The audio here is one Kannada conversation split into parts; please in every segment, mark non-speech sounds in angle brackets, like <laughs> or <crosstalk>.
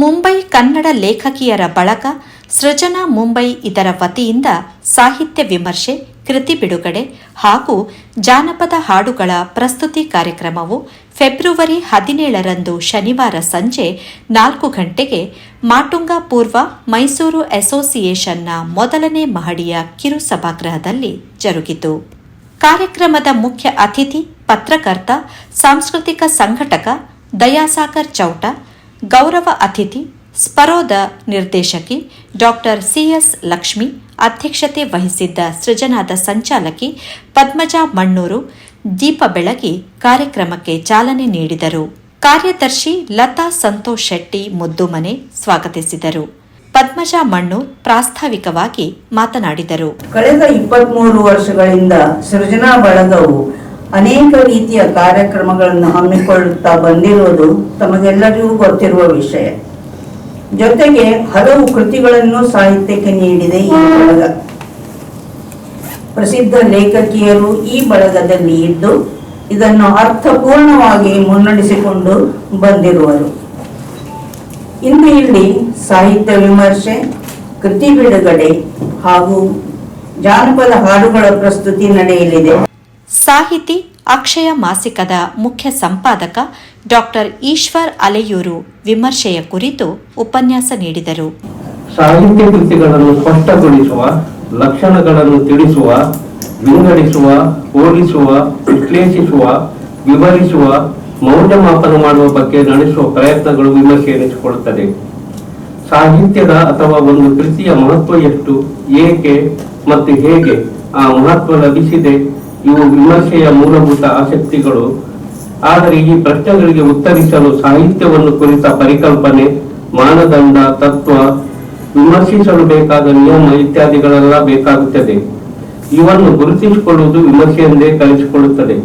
ಮುಂಬೈ ಕನ್ನಡ ಲೇಖಕಿಯರ ಬಳಗ ಸೃಜನಾ ಮುಂಬೈ ಇದರ ವತಿಯಿಂದ ಸಾಹಿತ್ಯ ವಿಮರ್ಶೆ, ಕೃತಿ ಬಿಡುಗಡೆ ಹಾಗೂ ಜಾನಪದ ಹಾಡುಗಳ ಪ್ರಸ್ತುತಿ ಕಾರ್ಯಕ್ರಮವು ಫೆಬ್ರವರಿ ಹದಿನೇಳರಂದು ಶನಿವಾರ ಸಂಜೆ ನಾಲ್ಕು ಗಂಟೆಗೆ ಮಾಟುಂಗ ಪೂರ್ವ ಮೈಸೂರು ಅಸೋಸಿಯೇಷನ್ನ ಮೊದಲನೇ ಮಹಡಿಯ ಕಿರು ಸಭಾಗೃಹದಲ್ಲಿ ಜರುಗಿತು. ಕಾರ್ಯಕ್ರಮದ ಮುಖ್ಯ ಅತಿಥಿ ಪತ್ರಕರ್ತ, ಸಾಂಸ್ಕೃತಿಕ ಸಂಘಟಕ ದಯಾಸಾಗರ್ ಚೌಟ, ಗೌರವ ಅತಿಥಿ, ಸ್ಪರೋದ ನಿರ್ದೇಶಕಿ ಡಾಕ್ಟರ್ ಸಿಎಸ್ ಲಕ್ಷ್ಮಿ, ಅಧ್ಯಕ್ಷತೆ ವಹಿಸಿದ್ದ ಸೃಜನಾದ ಸಂಚಾಲಕಿ ಪದ್ಮಜಾ ಮಣ್ಣೂರು ದೀಪ ಬೆಳಗಿ ಕಾರ್ಯಕ್ರಮಕ್ಕೆ ಚಾಲನೆ ನೀಡಿದರು. ಕಾರ್ಯದರ್ಶಿ ಲತಾ ಸಂತೋಷ್ ಶೆಟ್ಟಿ ಮುದ್ದುಮನೆ ಸ್ವಾಗತಿಸಿದರು. ಪದ್ಮಜಾ ಮಣ್ಣು ಪ್ರಾಸ್ತಾವಿಕವಾಗಿ ಮಾತನಾಡಿದರು. ಕಳೆದ ಇಪ್ಪತ್ಮೂರು ವರ್ಷಗಳಿಂದ ಸೃಜನಾ ಬಳಗವು ಅನೇಕ ರೀತಿಯ ಕಾರ್ಯಕ್ರಮಗಳನ್ನು ಹಮ್ಮಿಕೊಳ್ಳುತ್ತಾ ಬಂದಿರುವುದು ತಮಗೆಲ್ಲರಿಗೂ ಗೊತ್ತಿರುವ ವಿಷಯ. ಜೊತೆಗೆ ಹಲವು ಕೃತಿಗಳನ್ನು ಸಾಹಿತ್ಯಕ್ಕೆ ನೀಡಿದೆ ಈ ಬಳಗ. ಪ್ರಸಿದ್ಧ ಲೇಖಕಿಯರು ಈ ಬಳಗದಲ್ಲಿ ಇದ್ದು ಇದನ್ನು ಅರ್ಥಪೂರ್ಣವಾಗಿ ಮುನ್ನಡೆಸಿಕೊಂಡು ಬಂದಿರುವರು. ಇಂದು ಇಲ್ಲಿ ಸಾಹಿತ್ಯ ವಿಮರ್ಶೆ, ಕೃತಿ ಬಿಡುಗಡೆ ಹಾಗೂ ಜಾನಪದ ಹಾಡುಗಳ ಪ್ರಸ್ತುತಿ ನಡೆಯಲಿದೆ. ಸಾಹಿತಿ ಅಕ್ಷಯ ಮಾಸಿಕದ ಮುಖ್ಯ ಸಂಪಾದಕ ಡಾಕ್ಟರ್ ಈಶ್ವರ್ ಅಲೆಯೂರು ವಿಮರ್ಶೆಯ ಕುರಿತು ಉಪನ್ಯಾಸ ನೀಡಿದರು. ಸಾಹಿತ್ಯ ಕೃತಿಗಳನ್ನು ಸ್ಪಷ್ಟಗೊಳಿಸುವ, ಲಕ್ಷಣಗಳನ್ನು ತಿಳಿಸುವ, ವಿಂಗಡಿಸುವ, ಹೋಲಿಸುವ, ವಿಶ್ಲೇಷಿಸುವ, ವಿವರಿಸುವ, ಮೌಲ್ಯಮಾಪನ ಮಾಡುವ ಬಗ್ಗೆ ನಡೆಸುವ ಪ್ರಯತ್ನಗಳು ವಿಮರ್ಶೆ ಎನಿಸಿಕೊಳ್ಳುತ್ತದೆ. ಸಾಹಿತ್ಯದ ಅಥವಾ ಒಂದು ಕೃತಿಯ ಮಹತ್ವ ಎಷ್ಟು, ಏಕೆ ಮತ್ತು ಹೇಗೆ ಆ ಮಹತ್ವ ಲಭಿಸಿದೆ, ಇವು ವಿಮರ್ಶೆಯ ಮೂಲಭೂತ ಆಸಕ್ತಿಗಳು. ಆದರೆ ಈ ಪ್ರಶ್ನೆಗಳಿಗೆ ಉತ್ತರಿಸಲು ಸಾಹಿತ್ಯವನ್ನು ಕುರಿತ ಪರಿಕಲ್ಪನೆ, ಮಾನದಂಡ, ತತ್ವ ವಿಮರ್ಶಿಸಲು ಬೇಕಾದ ನಿಯಮ ಇತ್ಯಾದಿಗಳೆಲ್ಲ ಬೇಕಾಗುತ್ತದೆ. ಇವನ್ನು ಗುರುತಿಸಿಕೊಳ್ಳುವುದು ವಿಮರ್ಶೆಯೆಂದೇ ಕಲಿಸಿಕೊಳ್ಳುತ್ತದೆ.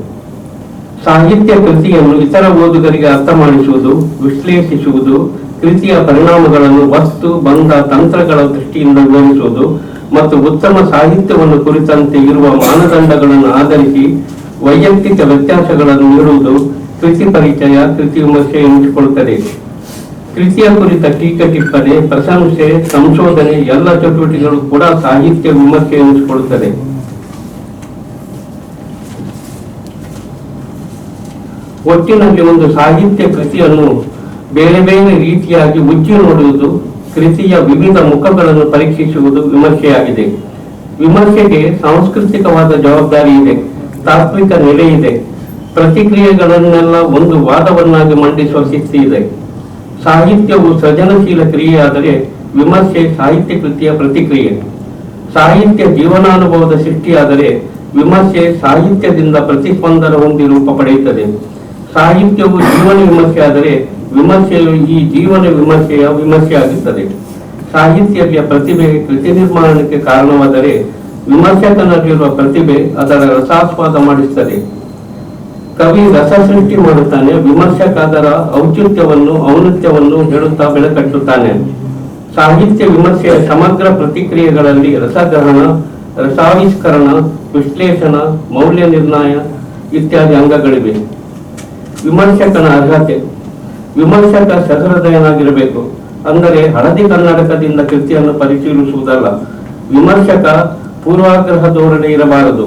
ಸಾಹಿತ್ಯ ಕೃತಿಯನ್ನು ಇತರ ಓದುಗರಿಗೆ ಅರ್ಥ ಮಾಡಿಸುವುದು ವಿಶ್ಲೇಷಿಸುವುದು, ಕೃತಿಯ ಪರಿಣಾಮಗಳನ್ನು ವಸ್ತು, ಬಂಧ, ತಂತ್ರಗಳ ದೃಷ್ಟಿಯಿಂದ ವಿವರಿಸುವುದು ಮತ್ತು ಉತ್ತಮ ಸಾಹಿತ್ಯವನ್ನು ಕುರಿತಂತೆ ಇರುವ ಮಾನದಂಡಗಳನ್ನು ಆಧರಿಸಿ ವೈಯಕ್ತಿಕ ವ್ಯತ್ಯಾಸಗಳನ್ನು ನೀಡುವುದು ಕೃತಿ ಪರಿಚಯ, ಕೃತಿ ವಿಮರ್ಶೆ ಎನಿಸಿಕೊಳ್ಳುತ್ತದೆ. ಕೃತಿಯ ಕುರಿತ ಟೀಕೆ ಟಿಪ್ಪಣಿ, ಪ್ರಶಂಸೆ, ಸಂಶೋಧನೆ ಎಲ್ಲ ಚಟುವಟಿಕೆಗಳು ಕೂಡ ಸಾಹಿತ್ಯ ವಿಮರ್ಶೆ ಎನಿಸಿಕೊಳ್ಳುತ್ತದೆ ಒಟ್ಟಿನಲ್ಲಿ ಒಂದು ಸಾಹಿತ್ಯ ಕೃತಿಯನ್ನು ಬೇರೆ ಬೇರೆ ರೀತಿಯಾಗಿ ಉಚ್ಚಿ ನೋಡುವುದು ಕೃತಿಯ ವಿವಿಧ ಮುಖಗಳನ್ನು ಪರೀಕ್ಷಿಸುವುದು ವಿಮರ್ಶೆಯಾಗಿದೆ. ವಿಮರ್ಶೆಗೆ ಸಾಂಸ್ಕೃತಿಕವಾದ ಜವಾಬ್ದಾರಿ ಇದೆ, ತಾತ್ವಿಕ ನೆಲೆ ಇದೆ, ಪ್ರತಿಕ್ರಿಯೆಗಳನ್ನೆಲ್ಲ ಒಂದು ವಾದವನ್ನಾಗಿ ಮಂಡಿಸುವ ಶಕ್ತಿ ಇದೆ. ಸಾಹಿತ್ಯವು ಸೃಜನಶೀಲ ಕ್ರಿಯೆಯಾದರೆ ವಿಮರ್ಶೆ ಸಾಹಿತ್ಯ ಕೃತಿಯ ಪ್ರತಿಕ್ರಿಯೆ. ಸಾಹಿತ್ಯ ಜೀವನಾನುಭವದ ಸೃಷ್ಟಿಯಾದರೆ ವಿಮರ್ಶೆ ಸಾಹಿತ್ಯದಿಂದ ಪ್ರತಿಸ್ಪಂದನ ಹೊಂದಿ ರೂಪ ಪಡೆಯುತ್ತದೆ. ಸಾಹಿತ್ಯವು ಜೀವನ ವಿಮರ್ಶೆ ಆದರೆ ವಿಮರ್ಶೆಯು ಈ ಜೀವನ ವಿಮರ್ಶೆಯ ವಿಮರ್ಶೆಯಾಗುತ್ತದೆ. ಸಾಹಿತ್ಯದ ಪ್ರತಿಭೆ ಕೃತಿ ನಿರ್ಮಾಣಕ್ಕೆ ಕಾರಣವಾದರೆ ವಿಮರ್ಶಕನಲ್ಲಿರುವ ಪ್ರತಿಭೆ ಅದರ ರಸಾಸ್ವಾದ ಮಾಡಿಸುತ್ತದೆ. ಕವಿ ರಸ ಸೃಷ್ಟಿ ಮಾಡುತ್ತಾನೆ, ವಿಮರ್ಶಕಾದರ ಔಚಿತ್ಯವನ್ನು ಔನತ್ಯವನ್ನು ಹೇಳುತ್ತಾ ಬೆಳಕಟ್ಟುತ್ತಾನೆ ಸಾಹಿತ್ಯ ವಿಮರ್ಶೆಯ ಸಮಗ್ರ ಪ್ರತಿಕ್ರಿಯೆಗಳಲ್ಲಿ ರಸಗ್ರಹಣ, ರಸಾವಿಷ್ಕರಣ, ವಿಶ್ಲೇಷಣ, ಮೌಲ್ಯ ನಿರ್ಣಯ ಇತ್ಯಾದಿ ಅಂಗಗಳಿವೆ. ವಿಮರ್ಶಕನ ಅರ್ಹತೆ. ವಿಮರ್ಶಕ ಸಹೃದಯನಾಗಿರಬೇಕು. ಅಂದರೆ ಹಳದಿ ಕರ್ನಾಟಕದಿಂದ ಕೃತಿಯನ್ನು ಪರಿಶೀಲಿಸುವುದಲ್ಲ. ವಿಮರ್ಶಕ ಪೂರ್ವಾಗ್ರಹ ಧೋರಣೆ ಇರಬಾರದು.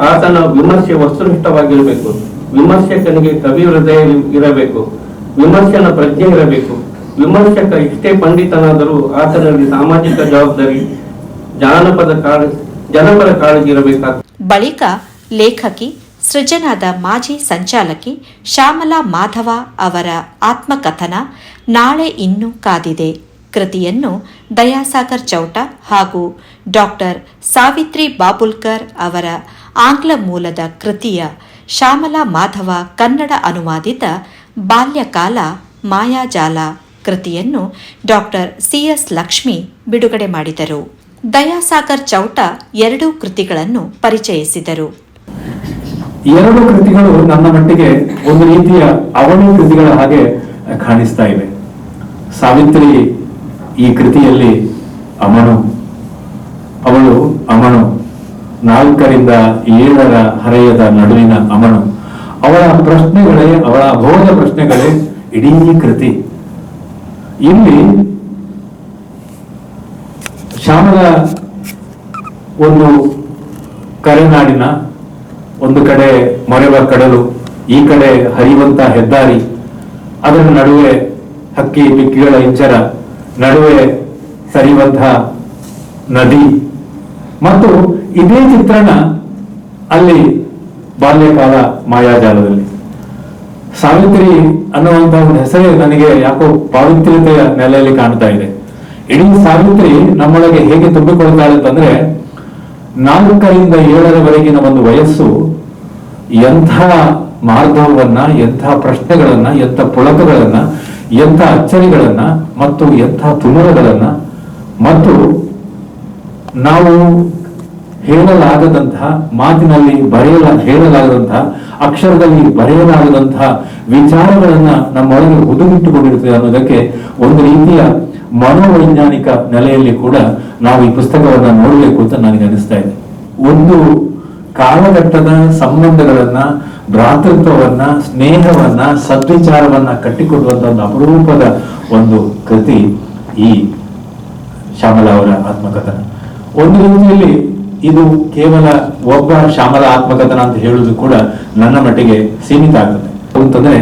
ಆತನ ವಿಮರ್ಶೆ ವಸ್ತುನಿಷ್ಠವಾಗಿರಬೇಕು. ವಿಮರ್ಶಕನಿಗೆ ಕವಿ ಹೃದಯ ಇರಬೇಕು, ವಿಮರ್ಶನ ಪ್ರಜ್ಞೆ ಇರಬೇಕು. ವಿಮರ್ಶಕ ಇಷ್ಟೇ ಪಂಡಿತನಾದರೂ ಆತನಲ್ಲಿ ಸಾಮಾಜಿಕ ಜವಾಬ್ದಾರಿ, ಜಾನಪದ ಕಾಳಜಿ ಜನಪರ ಕಾಳಜಿ ಇರಬೇಕಾಗ್ತದೆ. ಬಳಿಕ ಲೇಖಕಿ ಸೃಜನಾದ ಮಾಜಿ ಸಂಚಾಲಕಿ ಶ್ಯಾಮಲಾ ಮಾಧವ ಅವರ ಆತ್ಮಕಥನ ನಾಳೆ ಇನ್ನೂ ಕಾದಿದೆ. ಕೃತಿಯನ್ನು ದಯಾಸಾಗರ್ ಚೌಟ ಹಾಗೂ ಡಾಕ್ಟರ್ ಸಾವಿತ್ರಿ ಬಾಬುಲ್ಕರ್ ಅವರ ಆಂಗ್ಲ ಮೂಲದ ಕೃತಿಯ ಶ್ಯಾಮಲಾ ಮಾಧವ ಕನ್ನಡ ಅನುವಾದಿತ ಬಾಲ್ಯಕಾಲ ಮಾಯಾಜಾಲ ಕೃತಿಯನ್ನು ಡಾಕ್ಟರ್ ಸಿಎಸ್ ಲಕ್ಷ್ಮಿ ಬಿಡುಗಡೆ ಮಾಡಿದರು. ದಯಾಸಾಗರ್ ಚೌಟ ಎರಡೂ ಕೃತಿಗಳನ್ನು ಪರಿಚಯಿಸಿದರು. ಎರಡು ಕೃತಿಗಳು ನನ್ನ ಮಟ್ಟಿಗೆ ಒಂದು ರೀತಿಯ ಅವಳಿ ಕೃತಿಗಳ ಹಾಗೆ ಕಾಣಿಸ್ತಾ ಇವೆ. ಸಾವಿತ್ರಿ ಈ ಕೃತಿಯಲ್ಲಿ ಅಮನು, ಅವಳು ಅಮನು. ನಾಲ್ಕರಿಂದ ಏಳರ ಹರೆಯದ ನಡುವಿನ ಅಮನು. ಅವಳ ಪ್ರಶ್ನೆಗಳೇ, ಅವಳ ಬೋಧ ಪ್ರಶ್ನೆಗಳೇ ಇಡೀ ಕೃತಿ. ಇಲ್ಲಿ ಶ್ಯಾಮದ ಒಂದು ಕರೆನಾಡಿನ ಒಂದು ಕಡೆ ಮೊರೆವ ಕಡಲು, ಈ ಕಡೆ ಹರಿಯುವಂತ ಹೆದ್ದಾರಿ, ಅದರ ನಡುವೆ ಹಕ್ಕಿ ಪಿಕ್ಕಿಗಳ ಇಂಚರ, ನಡುವೆ ಸರಿಯುವಂತಹ ನದಿ. ಮತ್ತು ಇದೇ ಚಿತ್ರಣ ಅಲ್ಲಿ ಬಾಲ್ಯಕಾಲ ಮಾಯಾಜಾಲದಲ್ಲಿ. ಸಾವಿತ್ರಿ ಅನ್ನುವಂತಹ ಒಂದು ಹೆಸರೇ ನನಗೆ ಯಾಕೋ ಪಾವಿತ್ರ್ಯತೆಯ ನೆಲೆಯಲ್ಲಿ ಕಾಣ್ತಾ ಇದೆ. ಇಡೀ ಸಾವಿತ್ರಿ ನಮ್ಮೊಳಗೆ ಹೇಗೆ ತುಂಬಿಕೊಳ್ತಾಳೆ ಅಂತಂದ್ರೆ, ನಾಲ್ಕರಿಂದ ಏಳರವರೆಗಿನ ಒಂದು ವಯಸ್ಸು ಎಂಥ ಮಾರ್ಗವನ್ನ, ಎಂಥ ಪ್ರಶ್ನೆಗಳನ್ನ, ಎಂಥ ಪುಳಕಗಳನ್ನ, ಎಂಥ ಅಚ್ಚರಿಗಳನ್ನ ಮತ್ತು ಎಂಥ ತುಮುರಗಳನ್ನ ಮತ್ತು ನಾವು ಹೇಳಲಾಗದಂತಹ, ಮಾತಿನಲ್ಲಿ ಬರೆಯಲ, ಹೇಳಲಾಗದಂತಹ, ಅಕ್ಷರದಲ್ಲಿ ಬರೆಯಲಾಗದಂತಹ ವಿಚಾರಗಳನ್ನ ನಮ್ಮೊಳಗೆ ಹುದುಗಿಟ್ಟುಕೊಂಡಿರುತ್ತದೆ ಅನ್ನೋದಕ್ಕೆ ಒಂದು ರೀತಿಯ ಮನೋವೈಜ್ಞಾನಿಕ ನೆಲೆಯಲ್ಲಿ ಕೂಡ ನಾವು ಈ ಪುಸ್ತಕವನ್ನ ನೋಡಬೇಕು ಅಂತ ನನಗೆ ಅನಿಸ್ತಾ ಇದೆ. ಒಂದು ಕಾಲಘಟ್ಟದ ಸಂಬಂಧಗಳನ್ನ, ಭ್ರಾತೃತ್ವವನ್ನ, ಸ್ನೇಹವನ್ನ, ಸದ್ವಿಚಾರವನ್ನ ಕಟ್ಟಿಕೊಡುವಂತ ಒಂದು ಅಪರೂಪದ ಒಂದು ಕೃತಿ ಈ ಶ್ಯಾಮಲ ಅವರ ಆತ್ಮಕಥನ. ಒಂದು ರೀತಿಯಲ್ಲಿ ಇದು ಕೇವಲ ಒಬ್ಬ ಶ್ಯಾಮಲ ಆತ್ಮಕಥನ ಅಂತ ಹೇಳುವುದು ಕೂಡ ನನ್ನ ಮಟ್ಟಿಗೆ ಸೀಮಿತ ಆಗ್ತದೆ ಅಂತಂದ್ರೆ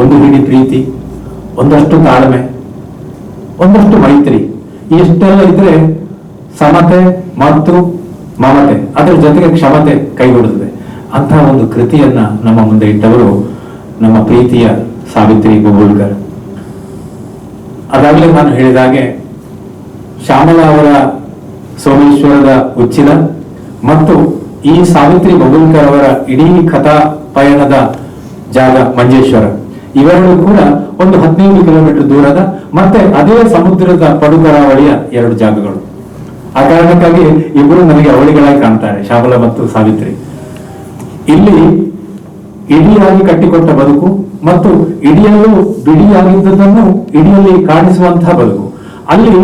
ಒಂದು ಹಿಡಿ ಪ್ರೀತಿ, ಒಂದಷ್ಟು ತಾಳ್ಮೆ, ಒಂದಷ್ಟು ಮೈತ್ರಿ, ಇಷ್ಟೆಲ್ಲ ಇದ್ರೆ ಸಮತೆ, ಮತ್ತು ಮಮತೆ, ಅದರ ಜೊತೆಗೆ ಕ್ಷಮತೆ ಕೈಗೊಡುತ್ತದೆ ಅಂತಹ ಒಂದು ಕೃತಿಯನ್ನ ನಮ್ಮ ಮುಂದೆ ಇಟ್ಟವರು ನಮ್ಮ ಪ್ರೀತಿಯ ಸಾವಿತ್ರಿ ಬೊಗುಳ್ಕರ್ ಅದಾಗಲೇ ನಾನು ಹೇಳಿದ ಹಾಗೆ, ಶ್ಯಾಮಲ ಅವರ ಸೋಮೇಶ್ವರದ ಉಚ್ಚಿಲ ಮತ್ತು ಈ ಸಾವಿತ್ರಿ ಬಗುಲ್ಕರ್ ಅವರ ಇಡೀ ಕಥಾ ಪಯಣದ ಜಾಗ ಮಂಜೇಶ್ವರ. ಇವೆರಡು ಕೂಡ ಒಂದು ಹದಿನೈದು ಕಿಲೋಮೀಟರ್ ದೂರದ ಮತ್ತೆ ಅದೇ ಸಮುದ್ರದ ಪಡುಕರಾವಳಿಯ ಎರಡು ಜಾಗಗಳು. ಆ ಕಾರಣಕ್ಕಾಗಿ ಇಬ್ಬರು ನನಗೆ ಅವಳಿಗಳಾಗಿ ಕಾಣ್ತಾರೆ, ಶಾಬಲ ಮತ್ತು ಸಾವಿತ್ರಿ. ಇಲ್ಲಿ ಇಡಿಯಾಗಿ ಕಟ್ಟಿಕೊಟ್ಟ ಬದುಕು ಮತ್ತು ಇಡಿಯಲ್ಲೂ ಬಿಡಿಯಾಗಿದ್ದದನ್ನು ಇಡಿಯಲ್ಲಿ ಕಾಣಿಸುವಂತಹ ಬದುಕು. ಅಲ್ಲಿ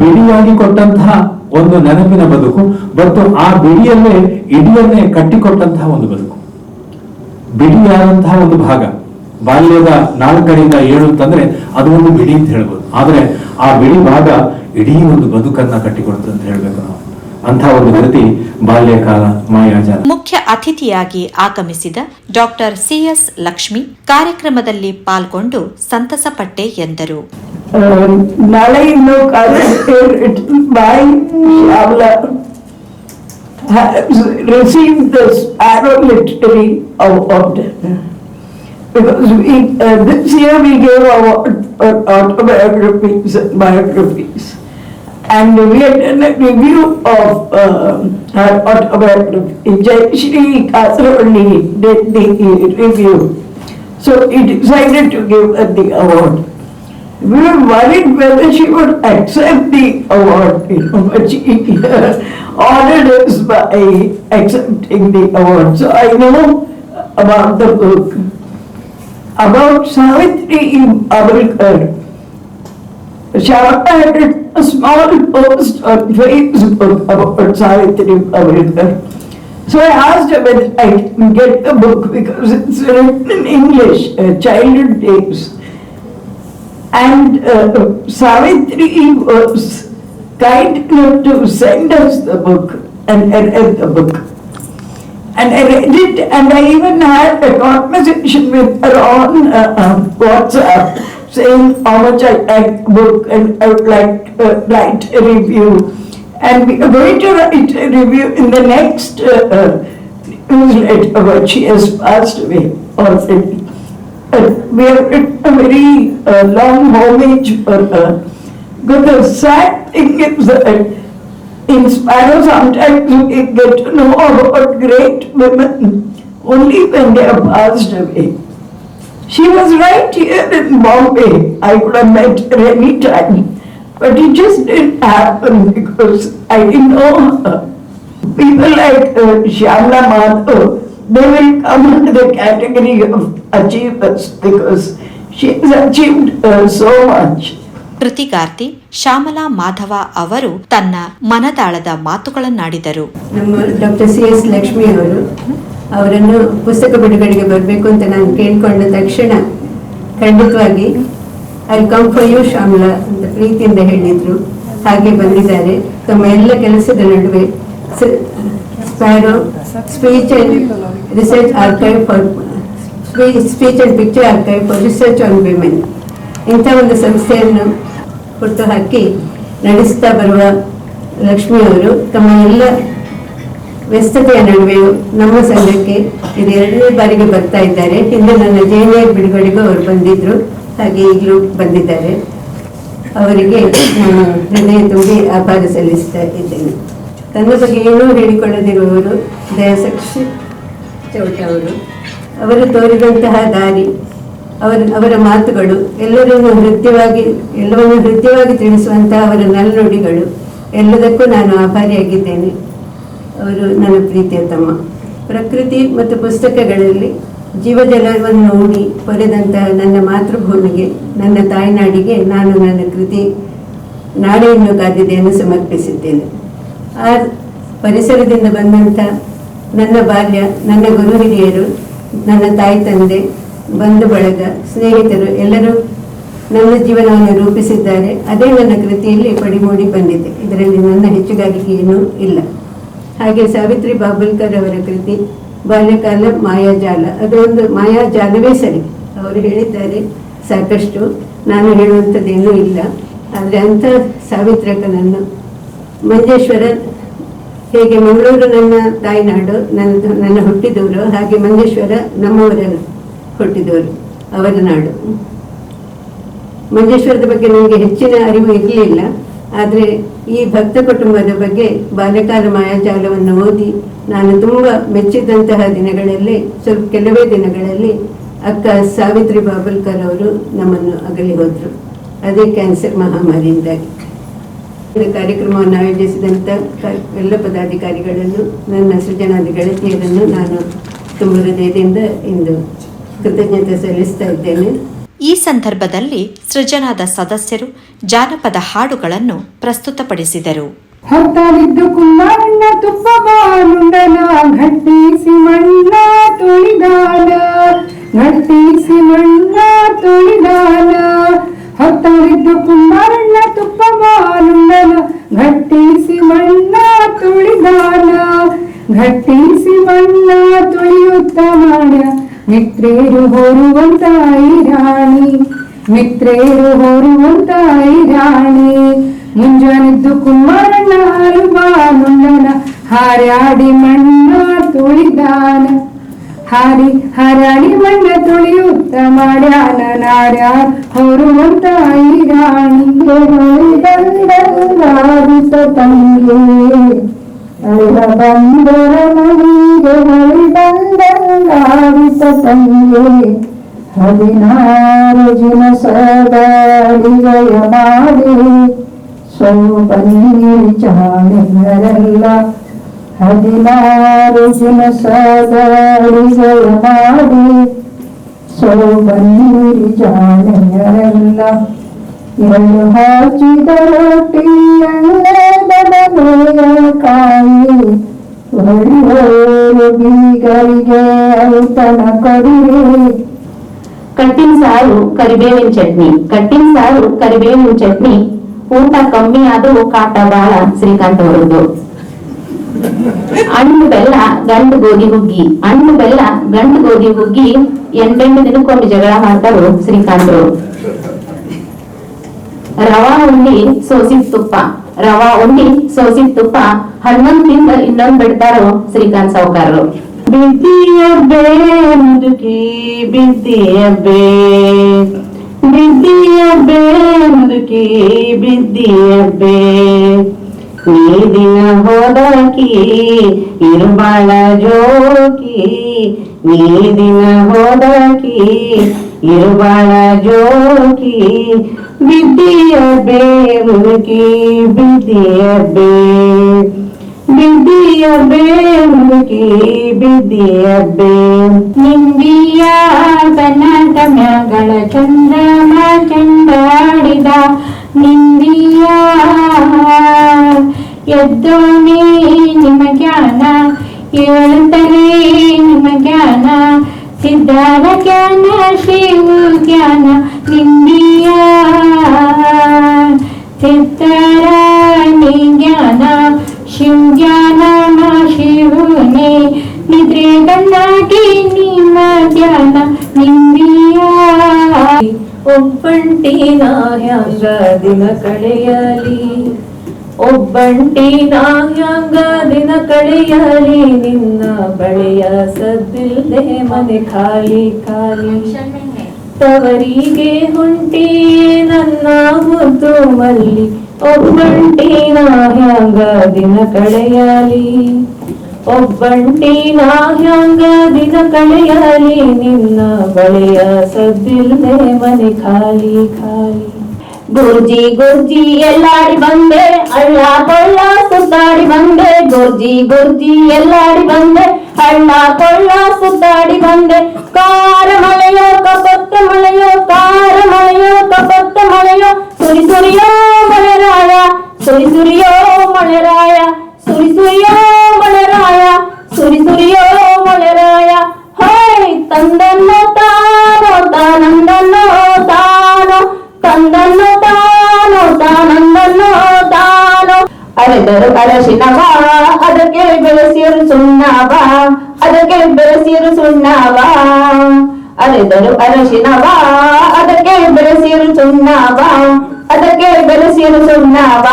ಬಿಡಿಯಾಗಿ ಕೊಟ್ಟಂತಹ ಒಂದು ನೆನಪಿನ ಬದುಕು, ಮತ್ತು ಆ ಬಿಡಿಯಲ್ಲೇ ಇಡಿಯನ್ನೇ ಕಟ್ಟಿಕೊಟ್ಟಂತಹ ಒಂದು ಬದುಕು. ಬಿಡಿಯಾದಂತಹ ಒಂದು ಭಾಗ. ಬಾಲ್ಯದ ನಾಲ್ಕರಿಂದ ಏಳು ಅಂತಂದ್ರೆ ಅದು ಒಂದು ಬಿಡಿ ಅಂತ ಹೇಳ್ಬೋದು. ಆದ್ರೆ ಆ ಬಿಡಿ ಭಾಗ ಇಡೀ ಒಂದು ಬದುಕನ್ನ ಕಟ್ಟಿಕೊಡುತ್ತೆ ಅಂತ ಹೇಳ್ಬೇಕು ನಾವು. ಅಂತಹ ಒಂದು ಕೃತಿ ಬಾಲ್ಯಕಾಲ ಮಾಯಾಜಾಲ. ಮುಖ್ಯ ಅತಿಥಿಯಾಗಿ ಆಗಮಿಸಿದ ಡಾಕ್ಟರ್ ಸಿಎಸ್ ಲಕ್ಷ್ಮಿ ಕಾರ್ಯಕ್ರಮದಲ್ಲಿ ಪಾಲ್ಗೊಂಡು ಸಂತಸಪಟ್ಟೆ ಎಂದರು. Malay no by has received this Arrow Award. Because we, uh, this year we gave award for uh, autobiographies and biographies. And we had done a review of uh, her autobiography. Jayashri Kasarani did the review. So he decided to give her the award. We were worried whether she would accept the award, you know, but she honored us by accepting the award. So I know about the book. About Savitri Avalkar. Sharma had a small post on Facebook about Savitri Avalkar. So I asked her whether I can get the book because it's written in English, uh, childhood days. And uh, Savitri was kind enough to send us the book and I read the book. And I read it and I even had a conversation with her on uh, uh, WhatsApp saying how much I like the book and I would like to uh, write a review. And we are going to write a review in the next uh, uh, newsletter, but she has passed away already. Uh, we have written a very uh, long homage for her. But the sad thing is that in Sparrow sometimes we get to know about great women only when they have passed away. She was right here in Bombay. I could have met her any time. But it just didn't happen because I didn't know her. People like uh, Shyamla Madhav, they will come <laughs> under the category of achievers because she has achieved uh, so much. ಕೃತಿಗಾರ್ತಿ Shyamala Madhava ಅವರು ತನ್ನ ಮನದಾಳದ ಮಾತುಗಳನ್ನಾಡಿದರು ನಮ್ಮ ಡಾಕ್ಟರ್ ಸಿ ಎಸ್ ಲಕ್ಷ್ಮಿ ಅವರು ಅವರನ್ನು ಪುಸ್ತಕ ಬಿಡುಗಡೆಗೆ ಬರಬೇಕು ಅಂತ ನಾನು ಕೇಳ್ಕೊಂಡ ತಕ್ಷಣ ಖಂಡಿತವಾಗಿ I come for you Shyamala ಅಂತ ಪ್ರೀತಿಯಿಂದ ಹೇಳಿದ್ರು. ಹಾಗೆ ಬಂದಿದ್ದಾರೆ. ತಮ್ಮ ಎಲ್ಲ ಕೆಲಸದ ನಡುವೆ sparrow Speech and Research archive for speech and picture archive for research on women ಇಂಥ ಒಂದು ಸಂಸ್ಥೆಯನ್ನು ಹುಟ್ಟುಹಾಕಿ ನಡೆಸ್ತಾ ಬರುವ ಲಕ್ಷ್ಮಿಯವರು ತಮ್ಮ ಎಲ್ಲ ವ್ಯಸ್ತತೆಯ ನಡುವೆಯೂ ನಮ್ಮ ಸಂಘಕ್ಕೆ ಇದು ಎರಡನೇ ಬಾರಿಗೆ ಬರ್ತಾ ಇದ್ದಾರೆ. ಹಿಂದೆ ನನ್ನ ಜೇನಿಯರ್ ಬಿಡುಗಡೆಗೂ ಅವರು ಬಂದಿದ್ರು. ಹಾಗೆ ಈಗಲೂ ಬಂದಿದ್ದಾರೆ. ಅವರಿಗೆ ನಾನು ಹೃದಯ ತುಂಬಿ ಆಭಾರ ಸಲ್ಲಿಸ್ತಾ ಇದ್ದೇನೆ. ತನ್ನ ಬಗ್ಗೆ ಏನೂ ಹೇಳಿಕೊಳ್ಳದಿರುವವರು ದಯಾಸಕ್ಷಿ. ಚೌಟ ಅವರು ಅವರು ತೋರಿದಂತಹ ದಾರಿ ಅವರ ಅವರ ಮಾತುಗಳು ಎಲ್ಲರನ್ನು ಹೃದಯವಾಗಿ ಎಲ್ಲವನ್ನು ಹೃದಯವಾಗಿ ತಿಳಿಸುವಂತಹ ಅವರ ನಲ್ನುಡಿಗಳು ಎಲ್ಲದಕ್ಕೂ ನಾನು ಆಭಾರಿಯಾಗಿದ್ದೇನೆ. ಅವರು ನನ್ನ ಪ್ರೀತಿಯ ತಮ್ಮ. ಪ್ರಕೃತಿ ಮತ್ತು ಪುಸ್ತಕಗಳಲ್ಲಿ ಜೀವಜಲವನ್ನು ನೋಡಿ ಪೊರೆದಂತಹ ನನ್ನ ಮಾತೃಭೂಮಿಗೆ ನನ್ನ ತಾಯ್ನಾಡಿಗೆ ನಾನು ನನ್ನ ಕೃತಿ ನಾಡೆಯನ್ನು ಕಾದಿದೆಯನ್ನು ಸಮರ್ಪಿಸಿದ್ದೇನೆ. ಆ ಪರಿಸರದಿಂದ ಬಂದಂಥ ನನ್ನ ಬಾಲ್ಯ, ನನ್ನ ಗುರು ಹಿರಿಯರು ನನ್ನ ತಾಯಿ ತಂದೆ, ಬಂಧು ಬಳಗ, ಸ್ನೇಹಿತರು ಎಲ್ಲರೂ ನನ್ನ ಜೀವನವನ್ನು ರೂಪಿಸಿದ್ದಾರೆ. ಅದೇ ನನ್ನ ಕೃತಿಯಲ್ಲಿ ಪಡಿಮೂಡಿ ಬಂದಿದೆ. ಇದರಲ್ಲಿ ನನ್ನ ಹೆಚ್ಚುಗಾಗಿ ಏನೂ ಇಲ್ಲ. ಹಾಗೆ ಸಾವಿತ್ರಿ ಬಾಬುಲ್ಕರ್ ಅವರ ಕೃತಿ, ಬಾಲ್ಯಕಾಲ ಮಾಯಾಜಾಲ ಅದೊಂದು ಮಾಯಾಜಾಲವೇ ಸರಿ. ಅವರು ಹೇಳಿದ್ದಾರೆ, ಸಾಕಷ್ಟು. ನಾನು ಹೇಳುವಂಥದ್ದೇನೂ ಇಲ್ಲ. ಆದರೆ ಅಂಥ ಸಾವಿತ್ರಕನನ್ನು ಮಂಜೇಶ್ವರ ಹೇಗೆ ಮಂಗಳೂರು ನನ್ನ ತಾಯ್ನಾಡು, ನನ್ನ ನನ್ನ ಹುಟ್ಟಿದವರು, ಹಾಗೆ ಮಂಜೇಶ್ವರ ನಮ್ಮವರ ಹುಟ್ಟಿದವರು, ಅವರ ನಾಡು. ಮಂಜೇಶ್ವರದ ಬಗ್ಗೆ ನನಗೆ ಹೆಚ್ಚಿನ ಅರಿವು ಇರಲಿಲ್ಲ, ಆದರೆ ಈ ಭಕ್ತ ಕುಟುಂಬದ ಬಗ್ಗೆ ಬಾಲ್ಯಕಾಲ ಮಾಯಾಜಾಲವನ್ನು ಓದಿ ನಾನು ತುಂಬ ಮೆಚ್ಚಿದಂತಹ ದಿನಗಳಲ್ಲಿ, ಸ್ವಲ್ಪ ಕೆಲವೇ ದಿನಗಳಲ್ಲಿ ಅಕ್ಕ ಸಾವಿತ್ರಿ ಬಾಬಲ್ಕರ್ ಅವರು ನಮ್ಮನ್ನು ಅಗಲಿ ಹೋದರು ಅದೇ ಕ್ಯಾನ್ಸರ್ ಮಹಾಮಾರಿಯಿಂದಾಗಿ. ಕಾರ್ಯಕ್ರಮವನ್ನು ಆಯೋಜಿಸಿದಂಥ ಕ- ಎಲ್ಲ ಪದಾಧಿಕಾರಿಗಳನ್ನು ನನ್ನ ಸೃಜನಾದಿ ಗೆಳತಿಯರನ್ನು ನಾನು ತುಂಬ ಹೃದಯದಿಂದ ಇಂದು ಕೃತಜ್ಞತೆ ಸಲ್ಲಿಸ್ತಾ ಇದ್ದೇನೆ. ಈ ಸಂದರ್ಭದಲ್ಲಿ ಸೃಜನಾದ ಸದಸ್ಯರು ಜಾನಪದ ಹಾಡುಗಳನ್ನು ಪ್ರಸ್ತುತಪಡಿಸಿದರು. ಹೊತ್ತಲಿದ್ದು ಕುಮ್ಮಣ್ಣ ತುಪ್ಪ ಬಾಲುಂಡನ ಘಟ್ಟಿಸಿ ಮಣ್ಣ ತುಳಿದಾನ ಘಟ್ಟಿಸಿ ಮಣ್ಣ ತುಳಿದಾನ ಹೊತ್ತಲಿದ್ದು ಕುಂಬಾರಣ್ಣ ತುಪ್ಪ ಮಾಲುಂಡನ ಘಟ್ಟಿಸಿ ಮಣ್ಣ ತುಳಿದಾನ ಘಟ್ಟಿಸಿ ಮಣ್ಣ ತುಳಿಯುತ್ತ ಮಾಡ ಮಿತ್ರೇರು ಹೊರುವಂತ ರಾಣಿ, ಮಿತ್ರೇರು ಹೊರುವಂತ ರಾಣಿ. ಕುಂಬಾರಣ್ಣ ಕುಮಾರಣ್ಣ ಬಾಲುಂಡನ ಹಾರಾಡಿ ಮಣ್ಣ ತುಳಿದಾನ ಹಾರಿ ಹಾರಾಡಿ ಮಣ್ಣ ತುಳಿಯುತ್ತ ಮಾಡ್ಯಾನ ನಾರ್ಯ ಹೊರುವಂತ ರಾಣಿ ಬಂದಾರಿತ ತಂಗಿ ಅಳಿದ ಬಂದರ ಮನೆಗೆ ಹೊಳಿ ಬಂದಾರಿತ ತಂಗಿ ಹದಿನಾರು ಜನ ಸದಾಡಿಗಯ ಮಾಡಿ ಸೋಬನೀರಿ ಚಾಣಿಗರೆಲ್ಲ ಹದಿನಾರು ಜನ ಸದಾಡಿಗಯ ಮಾಡಿ ಸೋಬನೀರಿ ಚಾಣಿಗರೆಲ್ಲ ಎರಡು ಹಾಚಿದ ರೊಟ್ಟಿ ಅಂಗದ ಕಾಯಿ ಒಳ್ಳೆಯ ಬೀಗರಿಗೆ ಔತಣ ಕೊಡಿರಿ ಕಟ್ಟಿನ ಸಾರು ಕರಿಬೇವಿನ ಚಟ್ನಿ ಕಟ್ಟಿನ ಸಾರು ಕರಿಬೇವಿನ ಚಟ್ನಿ ಊಟ ಕಮ್ಮಿ ಆದ್ರೂ ಕಾಟ ಬಾಳ ಶ್ರೀಕಾಂತ್ ಅವರದ್ದು ಹಣ್ಣು ಬೆಲ್ಲ ಗಂಡು ಗೋಧಿ ಹುಗ್ಗಿ ಹಣ್ಣು ಬೆಲ್ಲ ಗಂಡು ಗೋಧಿ ಹುಗ್ಗಿ ಎಂಟೆಂಟು ದಿನಕ್ಕೊಮ್ಮೆ ಜಗಳ ಮಾಡ್ತಾರು ಶ್ರೀಕಾಂತರು ರವಾ ಉಂಡಿ ಸೋಸಿದ ತುಪ್ಪ ರವಾ ಉಂಡಿ ಸೋಸಿದ ತುಪ್ಪ ಹನ್ನೊಂದು ತಿಂದ ಇನ್ನೊಂದ್ ಬಿಡ್ತಾರೋ ಶ್ರೀಕಾಂತ್ ಸಾವುಕಾರರು ಬಿದ್ದಿಯಬ್ಬೆ ಮುದುಕಿ ಬಿದ್ದಿಯಬ್ಬೆ ಬಿದ್ದಿಯಬ್ಬೆ ಮುದುಕಿ ಬಿದ್ದಿಯಬ್ಬೆ ನೀ ದಿನ ಹೋದಕಿ ಇರುಬಾಳ ಜೋಕಿ ನೀ ದಿನ ಹೋದಕಿ ಇರುಬಾಳ ಜೋಕಿ ಬಿದ್ದಿಯಬ್ಬೆ ಮುದುಕಿ ಬಿದ್ದಿಯಬ್ಬೆ ಬಿದ್ದಿಯಬ್ಬೆ ಮುದುಕಿ ಬಿದ್ದಿಯಬ್ಬೆ ನಿಂಬಿಯ ಕರ್ನಾಟ ಮ್ಯಾಗಳ ಚಂದ್ರಮ ಚಂಡಾಡಿದ ನಿಂಬಿ ಎದ್ದೋನೇ ನಿಮ್ಮ ಜ್ಞಾನ ಏಳುತ್ತಲೇ ನಿಮ್ಮ ಜ್ಞಾನ ಸಿದ್ಧಾರ ಜ್ಞಾನ ಶಿವ ಜ್ಞಾನ ನಿಂದಿಯ ಸಿದ್ಧಾರ ನೀ ಜ್ಞಾನ ಶಿವ ಜ್ಞಾನ ಮಾ ಶಿವನೇ ನಿದ್ರೆ ಬಂದಾಗಿ ನಿಮ್ಮ ಧ್ಯಾನ ನಿಂದಿಯ ಒಬ್ಬಂಟಿನ ಹ್ಯಾಂಗ ದಿನ ಕಳೆಯಲಿ ಒಬ್ಬಂಟಿನ ದಿನ ಕಳೆಯಲಿ ನಿನ್ನ ಬಳೆಯ ಸದ್ದಿಲ್ದೆ ಮನೆ ಖಾಲಿ ಖಾಲಿ. ತವರಿಗೆ ಹೊಂಟಿ ನನ್ನ ಮುದ್ದು ಮಲ್ಲಿ, ಒಬ್ಬಂಟಿನ ಹ್ಯಾಂಗ ದಿನ ಕಳೆಯಲಿ ಒಬ್ಬಂಟಿನ ಹ್ಯಾಂಗ ದಿನ ಕಳೆಯಲಿ ನಿನ್ನ ಬಳಿಯ ಸದ್ದಿಲ್ಲದೆ ಮನೆ ಖಾಲಿ ಖಾಲಿ. ಗುರ್ಜಿ ಗುರ್ಜಿ ಎಲ್ಲಾಡಿ ಬಂದೆ ಹಳ್ಳ ಕೊಳ್ಳ ಸುತ್ತಾಡಿ ಬಂದೆ ಗುರ್ಜಿ ಗುರ್ಜಿ ಎಲ್ಲಾಡಿ ಬಂದೆ ಹಳ್ಳ ಕೊಳ್ಳ ಸುತ್ತಾಡಿ ಬಂದೆ ಕಾರ ಮಳೆಯೋ ಕಪತ್ತ ಮಳೆಯೋ ಕಾರ ಮಳೆಯೋ ಕಪತ್ತ ಮಳೆಯೋ ಸುರಿ ಸುರಿಯೋ ಮಳೆರಾಯ ಸುರಿ ಸುರಿಯೋ ಮಳೆರಾಯ ಸುರಿ ಸುರಿಯೋ ಮಳೆರಾಯ ಸುರಿ ಸುರಿಯೋ ಮಳೆರಾಯ ಹೈ ತಂದನ್ನು ತಾನೋ ಅರೆದರು ಅರಶಿನವ ಅದಕ್ಕೆ ಬೆಳೆಸಿರು ಸುಣ್ಣವ ಅದಕ್ಕೆ ಬೆಳೆಸಿರು ಸುಣ್ಣವ ಅರೆದರು ಅರಶಿನವ ಅದಕ್ಕೆ ಬೆಳೆಸಿರು ಸುಣ್ಣವ ಅದಕ್ಕೆ ಬೆಳೆಸಿರು ಸುಣ್ಣವ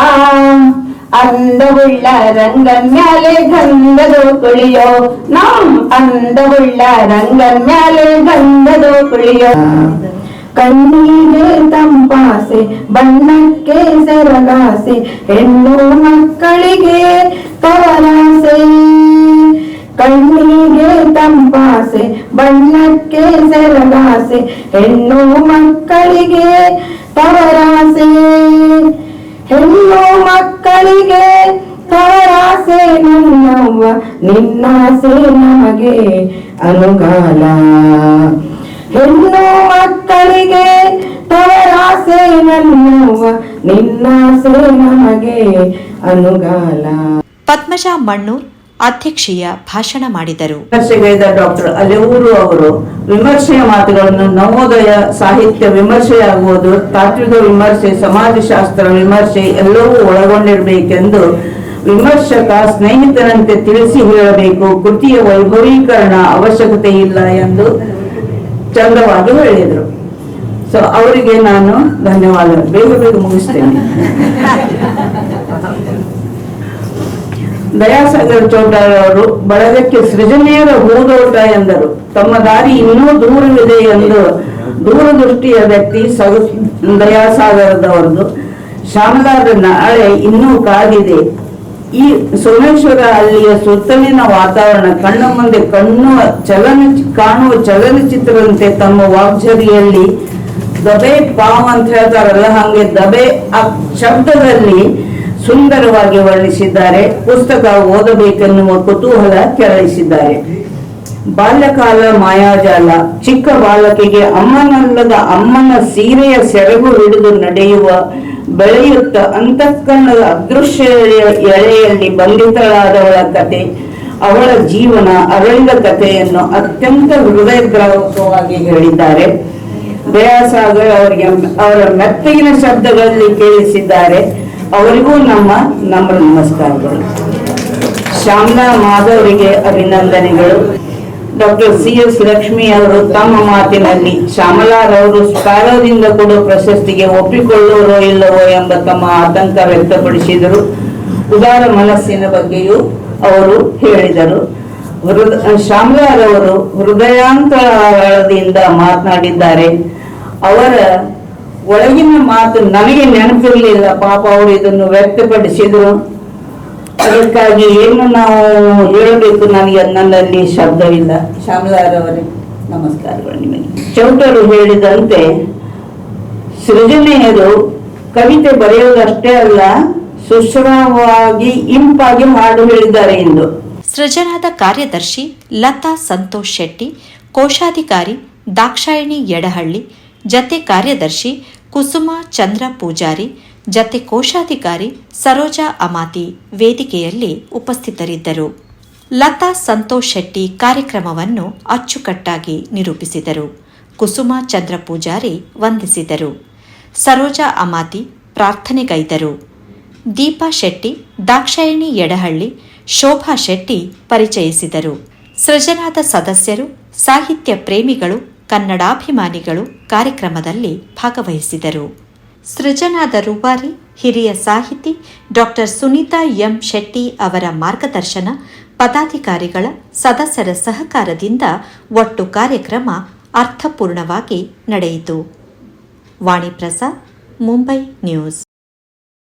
ಅಂದವುಳ್ಳ ರಂಗನ್ ಮ್ಯಾಲೆ ಗಂಧದೋ ಕುಳಿಯೋ ನಮ್ ಅಂದವುಳ್ಳ ರಂಗನ್ ಮ್ಯಾಲೆ ಗಂಧದೋ ಕುಳಿಯೋ ಕಣ್ಣಿಗೆ ತಂಪಾಸೆ ಬಣ್ಣಕ್ಕೆ ಸೆರಗಾಸೆ ಹೆಣ್ಣು ಮಕ್ಕಳಿಗೆ ತವರಾಸೆ ಕಣ್ಣಿಗೆ ತಂಪಾಸೆ ಬಣ್ಣಕ್ಕೆ ಸೆರಗಾಸೆ ಹೆಣ್ಣು ಮಕ್ಕಳಿಗೆ ತವರಾಸೆ ಹೆಣ್ಣು ಮಕ್ಕಳಿಗೆ ತವರಾಸೆ ನನ್ನವ್ವ ನಿನ್ನಾಸೆ ನಮಗೆ ಅನುಗಾಲ ಹೆಣ್ಣು ಮಕ್ಕಳಿಗೆ ತವರಾಸೆ ನಿನ್ನ ನಿನ್ನಾಸೆ ನಮಗೆ ಅನುಗಾಲ. ಪದ್ಮಶಾ ಮಣ್ಣೂರ್ ಅಧ್ಯಕ್ಷೀಯ ಭಾಷಣ ಮಾಡಿದರು. ವಿಮರ್ಶೆಗೈದ ಡಾಕ್ಟರ್ ಅಲೆಯೂರು ಅವರು ವಿಮರ್ಶೆಯ ಮಾತುಗಳನ್ನು ನವೋದಯ ಸಾಹಿತ್ಯ ವಿಮರ್ಶೆಯಾಗುವುದು ತಾತ್ವಿಕ ವಿಮರ್ಶೆ ಸಮಾಜಶಾಸ್ತ್ರ ವಿಮರ್ಶೆ ಎಲ್ಲವೂ ಒಳಗೊಂಡಿರಬೇಕೆಂದು ವಿಮರ್ಶಕ ಸ್ನೇಹಿತರಂತೆ ತಿಳಿಸಿ ಹೇಳಬೇಕು. ಕೃತಿಯ ವೈಭವೀಕರಣ ಅವಶ್ಯಕತೆ ಇಲ್ಲ ಎಂದು ಚಂದವಾಗಿ ಹೇಳಿದರು. ಸೊ ಅವರಿಗೆ ನಾನು ಧನ್ಯವಾದ ಬೇಗ ಬೇಗ ಮುಗಿಸ್ತೇನೆ. ದಯಾಸಾಗರ್ ಚೌಟಾರವರು ಬಳಗಕ್ಕೆ ಸೃಜನೆಯರ ಹೂದೋಟ ಎಂದರು. ತಮ್ಮ ದಾರಿ ಇನ್ನೂ ದೂರವಿದೆ ಎಂದು ದೂರದೃಷ್ಟಿಯ ವ್ಯಕ್ತಿ ಸಗ ದಯಾಸಾಗರದವರದು. ಶಾಮಲಾದ ನಾಳೆ ಇನ್ನೂ ಕಾದಿದೆ. ಈ ಸೋಮೇಶ್ವರ ಅಲ್ಲಿಯ ಸುತ್ತಲಿನ ವಾತಾವರಣ ಕಣ್ಣ ಮುಂದೆ ಕಣ್ಣು, ಚಲನ ಕಾಣುವ ಚಲನಚಿತ್ರದಂತೆ ತಮ್ಮ ವಾಗ್ಝರಿಯಲ್ಲಿ ದಬೆ ಪಾವ್ ಅಂತ ಹೇಳ್ತಾರಲ್ಲ, ಹಂಗೆ ದಬೆ ಆ ಶಬ್ದದಲ್ಲಿ ಸುಂದರವಾಗಿ ವರ್ಣಿಸಿದ್ದಾರೆ. ಪುಸ್ತಕ ಓದಬೇಕೆನ್ನುವ ಕುತೂಹಲ ಕೆರಳಿಸಿದ್ದಾರೆ. ಬಾಲ್ಯಕಾಲ ಮಾಯಾಜಾಲ. ಚಿಕ್ಕ ಬಾಲಕಿಗೆ ಅಮ್ಮನಲ್ಲದ ಅಮ್ಮನ ಸೀರೆಯ ಸೆರಗು ಹಿಡಿದು ನಡೆಯುವ ಬೆಳೆಯುತ್ತ ಅಂತಃಕರಣದ ಅದೃಶ್ಯ ಎಳೆ- ಎಳೆಯಲ್ಲಿ ಬಂಧಿತಳಾದವಳ ಕತೆ, ಅವಳ ಜೀವನ ಅರಳಿದ ಕಥೆಯನ್ನು ಅತ್ಯಂತ ಹೃದಯಗ್ರಾಹಕವಾಗಿ ಹೇಳಿದ್ದಾರೆ. ದಯಾಸಾಗರ್ ಅವರಿಗೆ ಅವರ ಮೆತ್ತಗಿನ ಶಬ್ದಗಳಲ್ಲಿ ಕೇಳಿಸಿದ್ದಾರೆ. ಅವರಿಗೂ ನಮ್ಮ ನಮ್ಮ ನಮಸ್ಕಾರಗಳು. ಶ್ಯಾಮಲಾ ಮಾಧವರಿಗೆ ಅಭಿನಂದನೆಗಳು. ಡಾಕ್ಟರ್ ಸಿ ಎಸ್ ಲಕ್ಷ್ಮಿ ಅವರು ತಮ್ಮ ಮಾತಿನಲ್ಲಿ ಶ್ಯಾಮಲಾರವರು ಸ್ಪ್ಯಾರೋದಿಂದ ಕೊಡೋ ಪ್ರಶಸ್ತಿಗೆ ಒಪ್ಪಿಕೊಳ್ಳುವರೋ ಇಲ್ಲವೋ ಎಂಬ ತಮ್ಮ ಆತಂಕ ವ್ಯಕ್ತಪಡಿಸಿದರು. ಉದಾರ ಮನಸ್ಸಿನ ಬಗ್ಗೆಯೂ ಅವರು ಹೇಳಿದರು. ಶ್ಯಾಮಲಾರವರು ಹೃದಯಾಂತರದಿಂದ ಮಾತನಾಡಿದ್ದಾರೆ. ಅವರ ಒಳಗಿನ ಮಾತು ನನಗೆ ನೆನಪಿರಲಿಲ್ಲ. ಪಾಪ ಅವರು ಇದನ್ನು ವ್ಯಕ್ತಪಡಿಸಿದರು. ಅದಕ್ಕಾಗಿ ಏನು ನಾವು ಹೇಳಬೇಕು ನನಗೆ ನನ್ನಲ್ಲಿ ಶಬ್ದವಿಲ್ಲ. ಶ್ಯಾಮಲಾರವರೇ ನಮಸ್ಕಾರಗಳು ನಿಮಗೆ. ಚೌಟರು ಹೇಳಿದಂತೆ ಸೃಜನೆಯರು ಕವಿತೆ ಬರೆಯುವುದಷ್ಟೇ ಅಲ್ಲ ಸುಶ್ರಾವಾಗಿ ಇಂಪಾಗಿ ಹಾಡು ಹೇಳಿದ್ದಾರೆ ಎಂದು ಸೃಜನಾದ ಕಾರ್ಯದರ್ಶಿ ಲತಾ ಸಂತೋಷ್ ಶೆಟ್ಟಿ ಕೋಶಾಧಿಕಾರಿ ದಾಕ್ಷಾಯಿಣಿ ಯಡಹಳ್ಳಿ ಜತೆ ಕಾರ್ಯದರ್ಶಿ ಕುಸುಮ ಚಂದ್ರ ಪೂಜಾರಿ ಜತೆ ಕೋಶಾಧಿಕಾರಿ ಸರೋಜಾ ಅಮಾತಿ ವೇದಿಕೆಯಲ್ಲಿ ಉಪಸ್ಥಿತರಿದ್ದರು. ಲತಾ ಸಂತೋಷ್ ಶೆಟ್ಟಿ ಕಾರ್ಯಕ್ರಮವನ್ನು ಅಚ್ಚುಕಟ್ಟಾಗಿ ನಿರೂಪಿಸಿದರು. ಕುಸುಮ ಚಂದ್ರ ಪೂಜಾರಿ ವಂದಿಸಿದರು. ಸರೋಜಾ ಅಮಾತಿ ಪ್ರಾರ್ಥನೆಗೈದರು. ದೀಪಾ ಶೆಟ್ಟಿ, ದಾಕ್ಷಾಯಿಣಿ ಎಡಹಳ್ಳಿ ಶೋಭಾ ಶೆಟ್ಟಿ ಪರಿಚಯಿಸಿದರು. ಸೃಜನಾದ ಸದಸ್ಯರು, ಸಾಹಿತ್ಯ ಪ್ರೇಮಿಗಳು, ಕನ್ನಡಾಭಿಮಾನಿಗಳು ಕಾರ್ಯಕ್ರಮದಲ್ಲಿ ಭಾಗವಹಿಸಿದರು. ಸೃಜನಾದ ರೂವಾರಿ, ಹಿರಿಯ ಸಾಹಿತಿ ಡಾಕ್ಟರ್ ಸುನೀತಾ ಎಂ ಶೆಟ್ಟಿ ಅವರ ಮಾರ್ಗದರ್ಶನ, ಪದಾಧಿಕಾರಿಗಳ ಸದಸ್ಯರ ಸಹಕಾರದಿಂದ ಒಟ್ಟು ಕಾರ್ಯಕ್ರಮ ಅರ್ಥಪೂರ್ಣವಾಗಿ ನಡೆಯಿತು. ವಾಣಿ ಪ್ರಸಾದ್, ಮುಂಬೈ ನ್ಯೂಸ್.